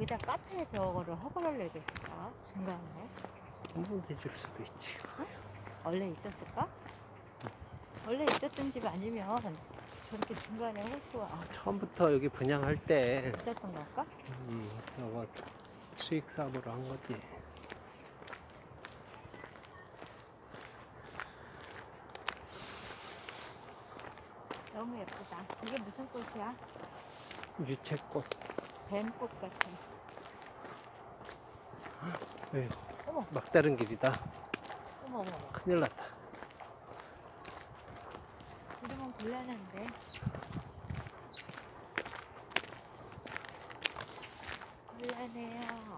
여기다 카페 저거를 허가를 내줬을까? 중간에? 한번 해줄 수도 있지. 원래 있었을까? 원래 있었던 집 아니면 저렇게 중간에 호수가 처음부터 여기 분양할 때 있었던 걸까? 음, 이거 수익 사업으로 한 거지. 너무 예쁘다. 이게 무슨 꽃이야? 유채꽃. 뱀꽃 같은. 에휴, 어머, 막다른 길이다. 어머, 어머. 큰일 났다. 이러면 곤란한데. 곤란해요.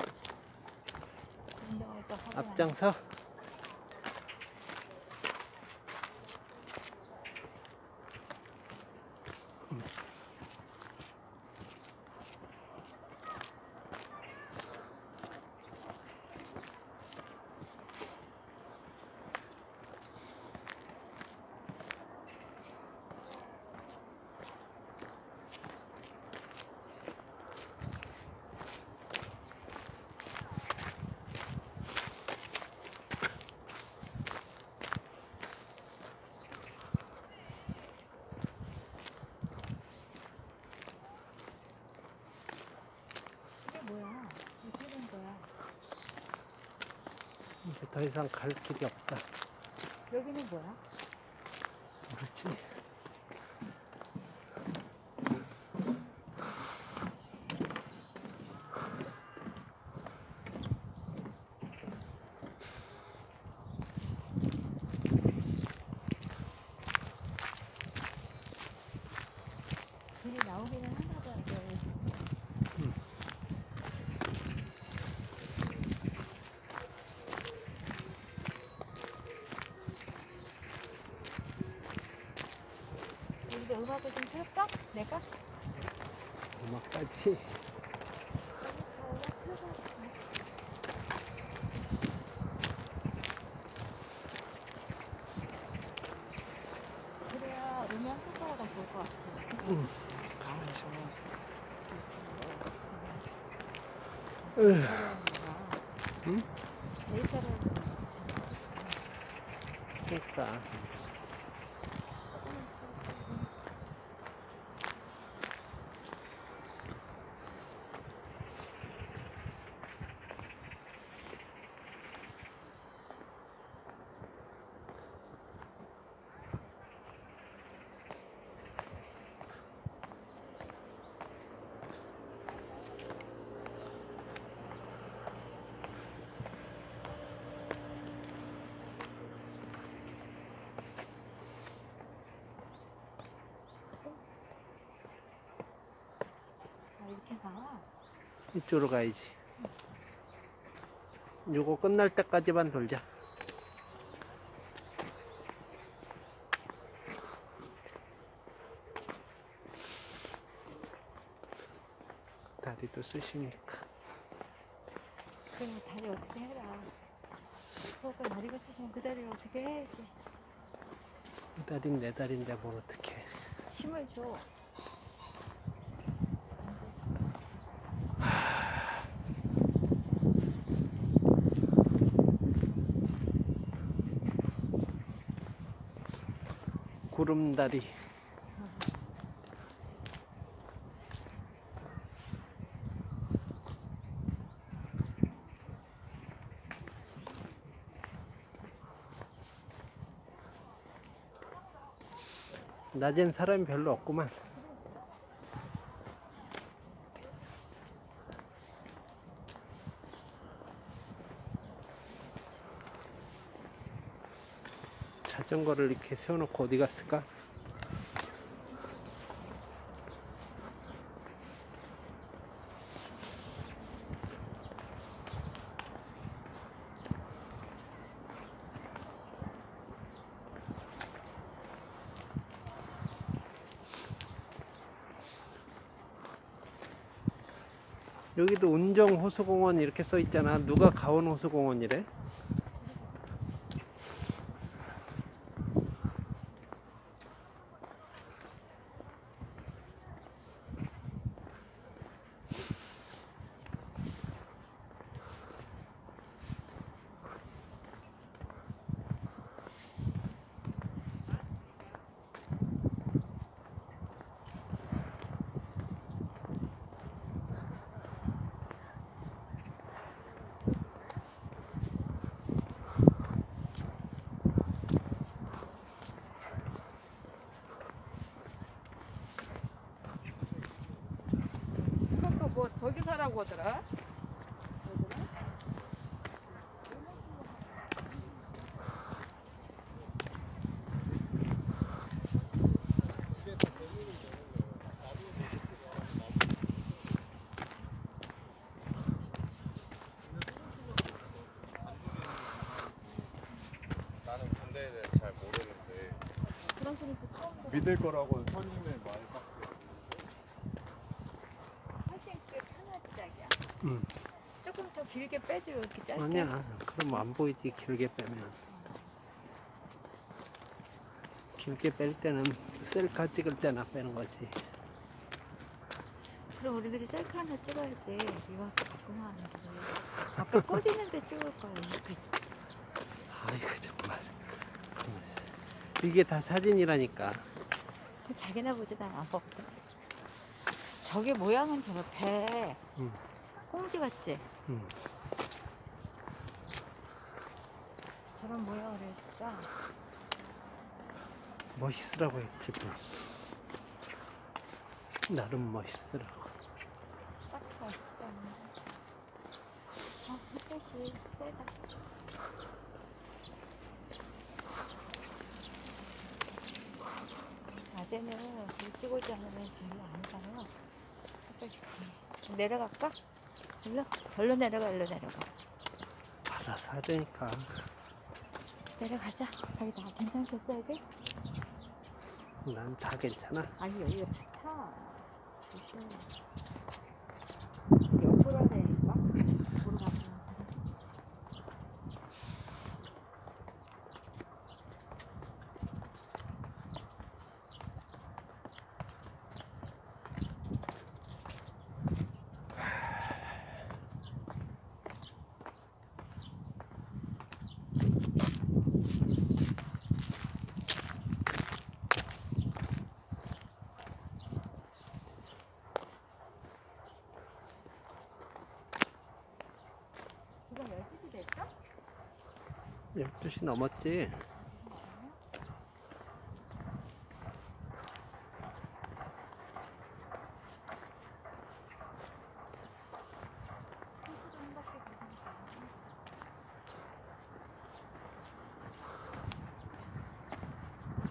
운동을 또 하고 앞장서. 이게 뭐야? 어떻게 된 거야? 이제 더 이상 갈 길이 없다. 여기는 뭐야? 그렇지. 길이 나오기는 하나 봐. 여기. 우리도 음악을 좀 틀까? 내가? 음악까지. 그래야 음악 효과가 좋을 것 같아. 응. 으, 응? 데이터를 그러니까. 아, 이렇게 나와. 이쪽으로 가야지. 요거 끝날 때까지만 돌자. 다리도 쓰시니까. 그래 다리 어떻게 해라. 그거 다리가 쓰시면 그 다리를 어떻게 해야지. 이 다리는 내 다리인데 뭘 어떡해. 힘을 줘. 구름다리. 낮엔 사람이 별로 없구만. 자전거를 이렇게 세워놓고 어디 갔을까? 여기도 운정 호수공원 이렇게 써 있잖아. 누가 가온 호수공원이래? 저기 사라고 하더라. 나는 대해 잘 모르는데. 믿을 거라고 선임의 말 딱. 훨씬 꽤 편하지 자기야. 응. 조금 더 길게 빼줘요 이렇게 짧게. 아니야. 그럼 안 보이지 길게 빼면. 길게 뺄 때는 셀카 찍을 때나 빼는 거지. 그럼 우리들이 셀카 하나 찍어야지. 이거 갖고만 하는 거지. 아까 꺼지는데 찍을 거야. 아이고 정말. 이게 다 사진이라니까. 그 자기네 보지도 않아. 뭐. 저게 모양은 배. 응. 꽁지 같지? 응. 저런 모양을 했을까? 멋있으라고 했지 뭐. 나름 멋있으라고. 딱 멋있지 않는데. 아, 햇볕이 세다. 낮에는 일찍 오지 않으면 별로 안 가요. 햇볕이 강해. 내려갈까? 일로? 절로 내려가, 일로 내려가. 알아서 하자니까. 내려가자. 자기 다 괜찮겠어, 여기? 난 다 괜찮아. 아니, 여기가 좋다. 조심. 옆으로 내릴까? 옆으로 가면. 이거 12시 됐어? 12시 넘었지?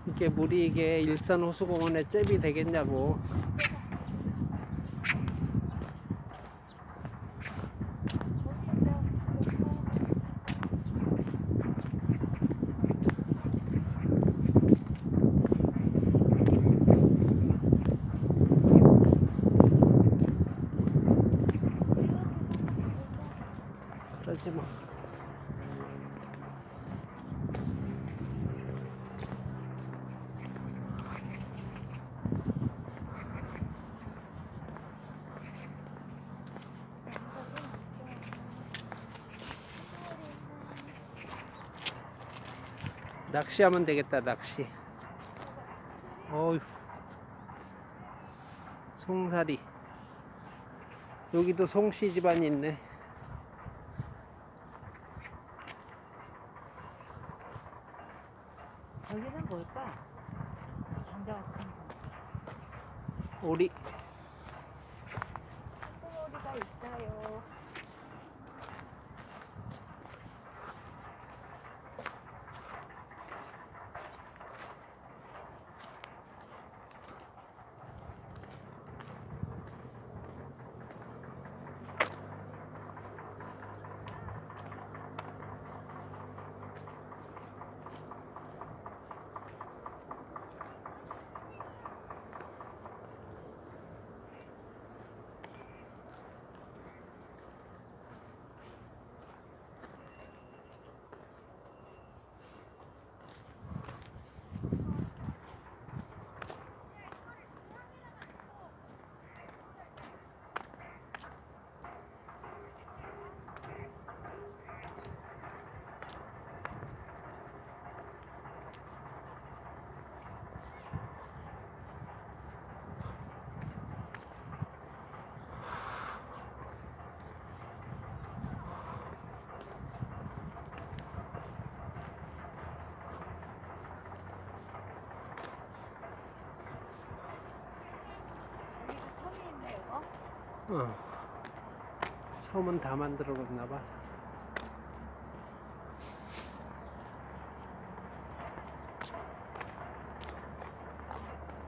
이게 물이 이게 일산 호수공원에 잽이 되겠냐고. 그러지 뭐. 낚시하면 되겠다 낚시 어휴 송사리 여기도 송씨 집안이 있네 여기는 뭘까? 장자 같은 거. 오리 콩오리가 있어요. 여기도 섬이 있네요. 어. 섬은 다 만들어 놓나 봐.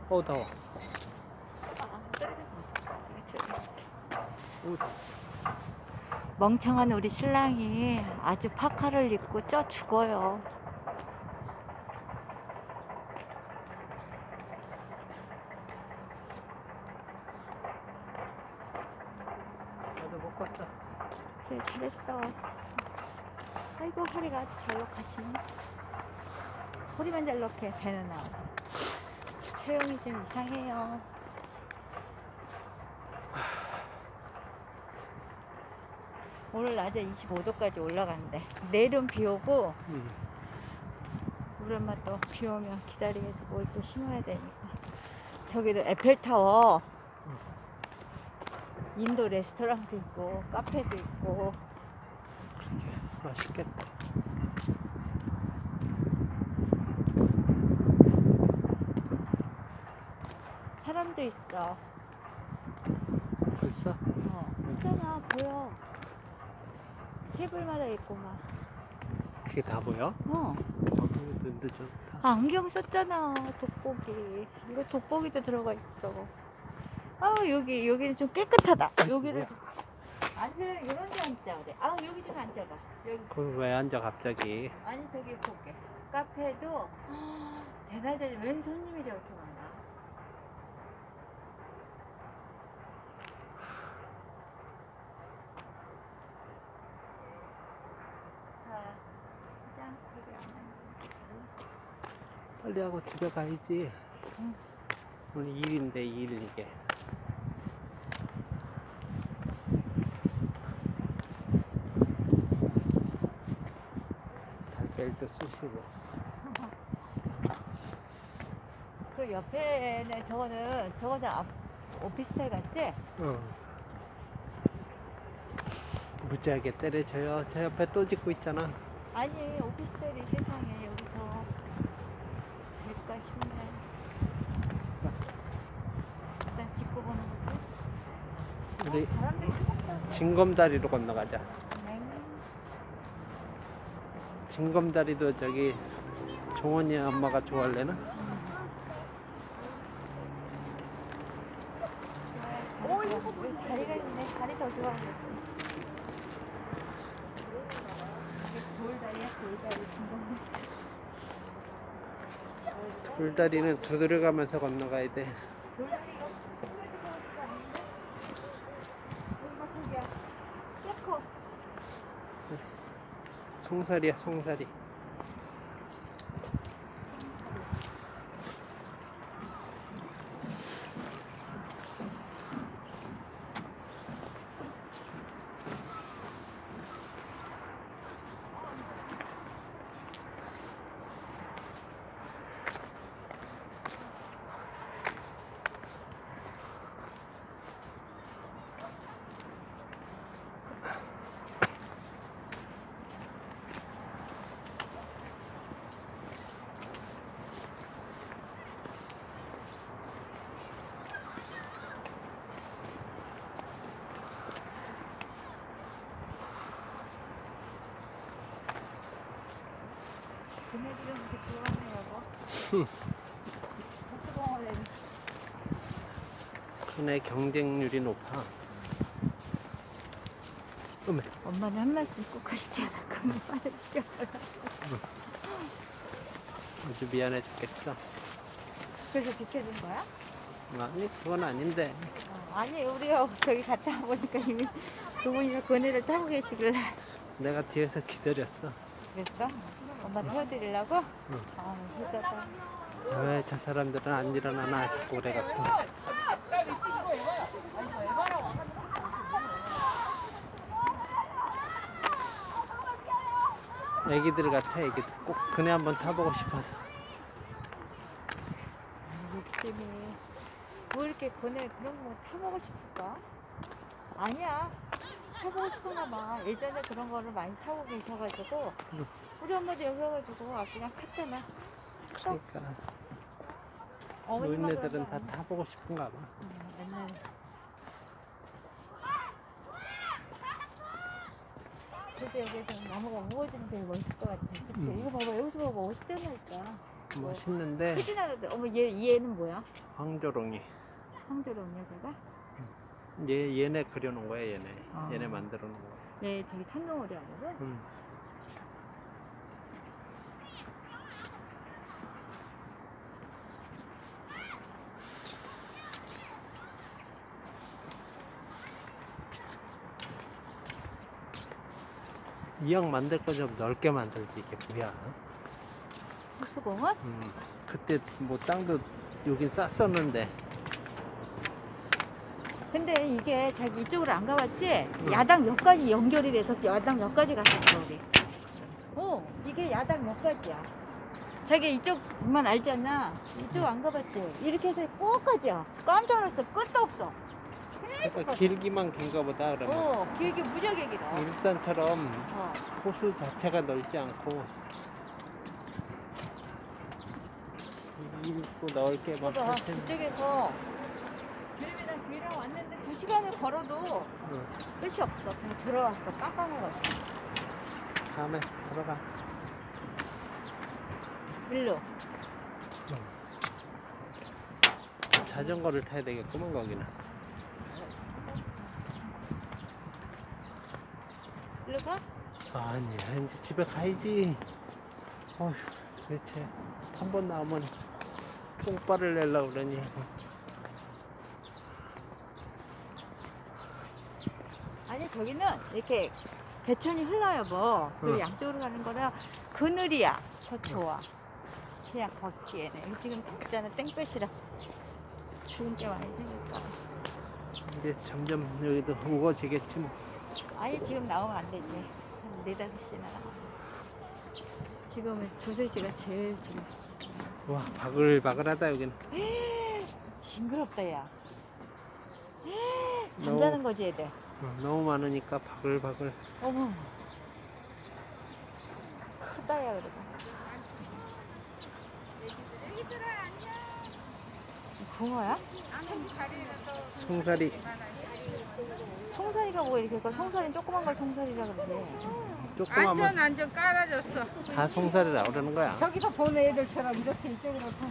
어 더워. 멍청한 우리 신랑이 아주 파카를 입고 쪄 죽어요. 나도 못 갔어. 그래 잘했어. 아이고 허리가 아주 잘록하시네. 허리만 잘록해 배는 나. 체형이 좀 이상해요. 오늘 낮에 25도까지 올라간대. 내일은 비 오고 음. 우리 엄마 또 비 오면 기다리겠지 뭘또 심어야 되니까. 저기도 에펠타워. 인도 레스토랑도 있고 카페도 있고 맛있겠다. 사람도 있어. 벌써? 어, 있잖아 보여. 테이블마다 있고 막. 그게 다 보여? 어. 어, 눈도 좋다. 아, 안경 썼잖아 돋보기. 이거 돋보기도 들어가 있어. 아 여기 여기는 좀 깨끗하다. 여기를 앉으면 이런 데 앉자 그래. 아 여기 좀 앉아봐. 여기 그걸 왜 앉아 갑자기? 아니 저기 볼게. 카페도 대낮에 웬 손님이 저렇게 많아. 자, 짠, 저기 안 빨리 하고 집에 가야지. 응. 오늘 일인데 일 이게. 달걀도 쓰시고. 그 옆에는 저거는 저거는 앞 오피스텔 같지? 어. 무지하게 때려줘요. 저 옆에 또 짓고 있잖아. 아니 오피스텔이 세상에 여기서 될까 싶네. 일단 짚고 보는 거지. 우리 어, 바람들이 뜨겁다. 징검다리로 건너가자. 네. 징검다리도 저기 종원이 엄마가 좋아할래나? 오 이거 뭐 다리가 있네. 다리 더 좋아. 이게 돌다리야 돌다리 친구. 돌다리는 두드려가면서 건너가야 돼. 돌다리가 크게 들어가지가 않는데? 여기가 저기야. 꽤 커. 송사리야 송사리. 큰애 경쟁률이 높아. 어메, 엄마는 한 말씀 꼭 하시잖아. 그러면 빠져들여. 아주 미안해 죽겠어. 그래서 비켜준 거야? 아니, 그건 아닌데. 어, 아니 우리가 저기 갔다 보니까 이미 두 분이서 그네를 타고 계시길래 내가 뒤에서 기다렸어. 그랬어? 엄마 태워드리려고? 응. 아 힘들다. 왜 저 사람들은 안 일어나나 자꾸 그래 갖고. 애기들 같아, 애기들. 꼭 그네 한번 타보고 싶어서. 욕심이 뭐 이렇게 그네 그런 거 타보고 싶을까? 아니야. 타보고 싶은가 봐. 예전에 그런 거를 많이 타고 계셔가지고 응. 우리 엄마도 여기 와가지고 아, 그냥. 탔어. 그러니까 노인네들은 다? 타보고 싶은가 봐. 음, 옛날에. 근데 여기서 나무가 우거지면 되게 멋있을 것 같아. 그치? 음. 이거 봐봐. 여기서 봐봐. 멋있다니까. 멋있는데 푸진하는데. 어머, 얘, 얘는 뭐야? 황조롱이. 황조롱 여자가? 얘 얘네 그려놓은 거야 얘네. 아. 얘네 만들어 놓은 거야. 네, 저기 천둥오리 하거든? 음. 이왕 만들 거 좀 넓게 만들지 이게 뭐야? 호수공원? 음. 그때 뭐 땅도 여긴 쌌었는데 근데 이게 자기 이쪽으로 안 가봤지? 야당 역까지 연결이 돼서 야당 역까지 갔었어, 우리. 어, 이게 야당 역까지야. 자기 이쪽만 알잖아. 이쪽 안 가봤지? 이렇게 해서 꼭까지야. 깜짝 놀랐어. 끝도 없어. 그러니까 길기만 긴가 보다 그러면 어, 길게 무지하게 길어. 일산처럼 어. 호수 자체가 넓지 않고 입고 넓게 막 봐봐, 할 텐데. 저쪽에서 길이랑 길이랑 왔는데 두 시간을 걸어도 응. 끝이 없어. 그냥 들어왔어. 깜깜해가지고. 다음에 들어가. 일로. 자전거를 타야 되겠구만 거기는. 일로 가? 아니야 이제 집에 가야지. 어휴 대체 한 번 나오면 똥발을 내려고 그러니. 아니 저기는 이렇게 배천이 흘러요 뭐 그리고 응. 양쪽으로 가는 거라 그늘이야 더 좋아 그냥 걷기에는 여기 지금 덥잖아 땡볕이라 추운 게 많이 생겼다 이제 점점 여기도 우거지겠지 뭐. 아니 지금 나오면 안 되지. 한 네다섯 시나 지금은 두세 시가 제일 지금. 와 바글바글하다 여기는. 징그럽다 야. 잠자는 거지 애들. 어, 너무 많으니까 바글바글. 어머. 크다 야 그래도. 붕어야? 송사리 송사리가 뭐 이렇게 그 송사리는 조그만 걸 송사리라 그러지 조그마면 안전 안전 깔아줬어. 다 송사리라 그러는 거야. 저기서 보는 애들처럼 이렇게 이쪽으로 다.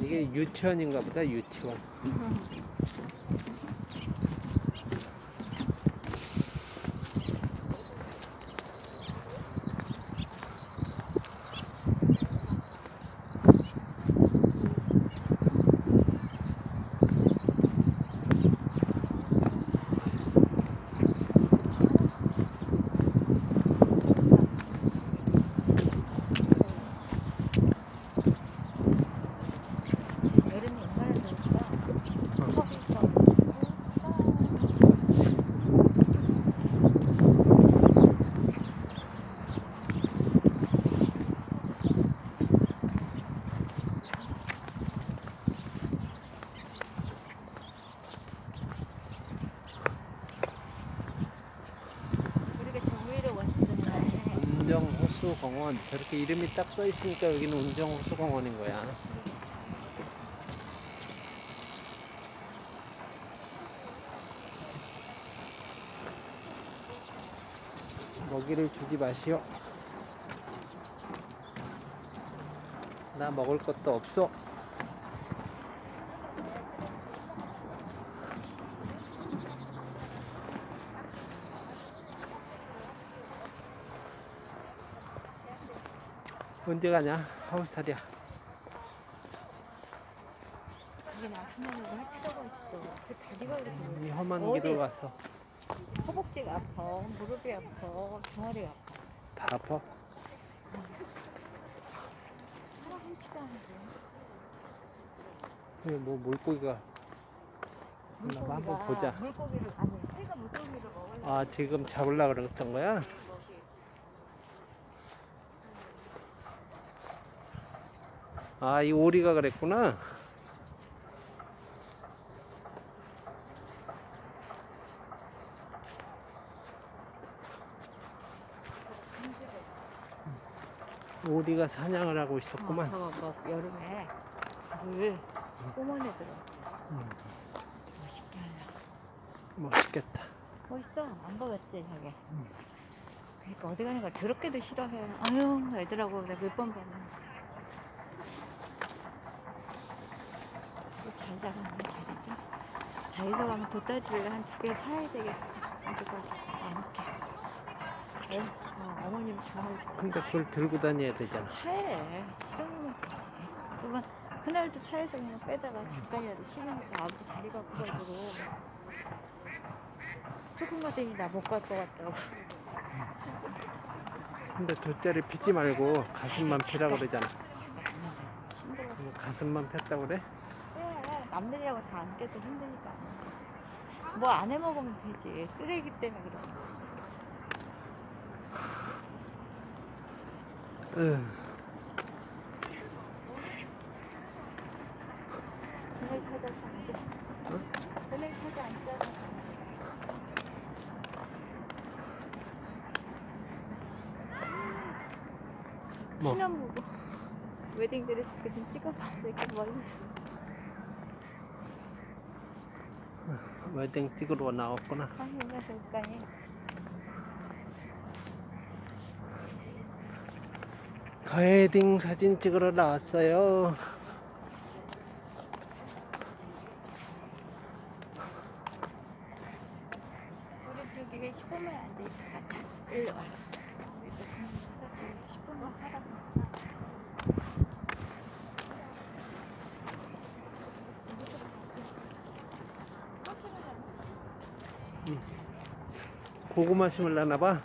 이게 유치원인가 보다 유치원. 여름이 얼마나 더울까 추억이 있어 우리가 정위로 왔었네 운정 호수공원 저렇게 이름이 딱 써 있으니까 여기는 운정 호수공원인 거야. 먹이를 주지 마시오. 나 먹을 것도 없어. 언제 가냐? 하우스탈이야. 이게 나중에는 할 필요가 있어 그 다리가 그렇게 이 험한 어디? 길을 가서 허벅지가 아파, 무릎이 아파, 종아리가 아파. 다 아파. 사람 훔치도 않은데. 여기 뭐 물고기가. 한번 보자. 물고기를 아니, 새가 물고기를 먹으려고 아 지금 잡으려 그랬던 거야? 먹이. 아 이 오리가 그랬구나. 오리가 사냥을 하고 어, 있었구만. 저거 뭐 여름에 물 뿜어내더라. 멋있게 하려고. 멋있겠다. 멋있어. 안 가봤지, 저게. 그러니까 어디 가는 걸 더럽게도 싫어해. 아유, 애들하고 내가 몇번 봤는데. 잘 자랐네, 잘했지. 다이소 가면 돗자리를 한 두 개 사야 되겠어. 안 올게. 어, 어, 어머님 좋아하지. 근데 그걸 들고 다녀야 되잖아. 차에 실어놓으면 되지. 그건 그날도 차에서 그냥 빼다가 잠깐이라도 쉬면 돼. 아버지 다리가 아파가지고. 조금 가더니 나 못 갈 것 같다고. 근데 돗자리 피지 말고 가슴만 피라고 그러잖아. 힘들어. 뭐 가슴만 폈다고 그래? 남들이라고 다 안 깨도 힘드니까. 뭐 안 해 먹으면 되지. 쓰레기 때문에 그래. 으, 그날 찾아서 앉아. 그날 찾아 앉아. 뭐? 신혼부부 웨딩 드레스 그좀 찍어봐. 이렇게 멀리 있어. 웨딩 찍으러 나왔구나. 웨딩 사진 찍으러 나왔어요. 우리 저기 10분만 앉아있어. 가자. 일로 와. 우리 또 저기 10분만 살아. 고구마 심으려나 봐.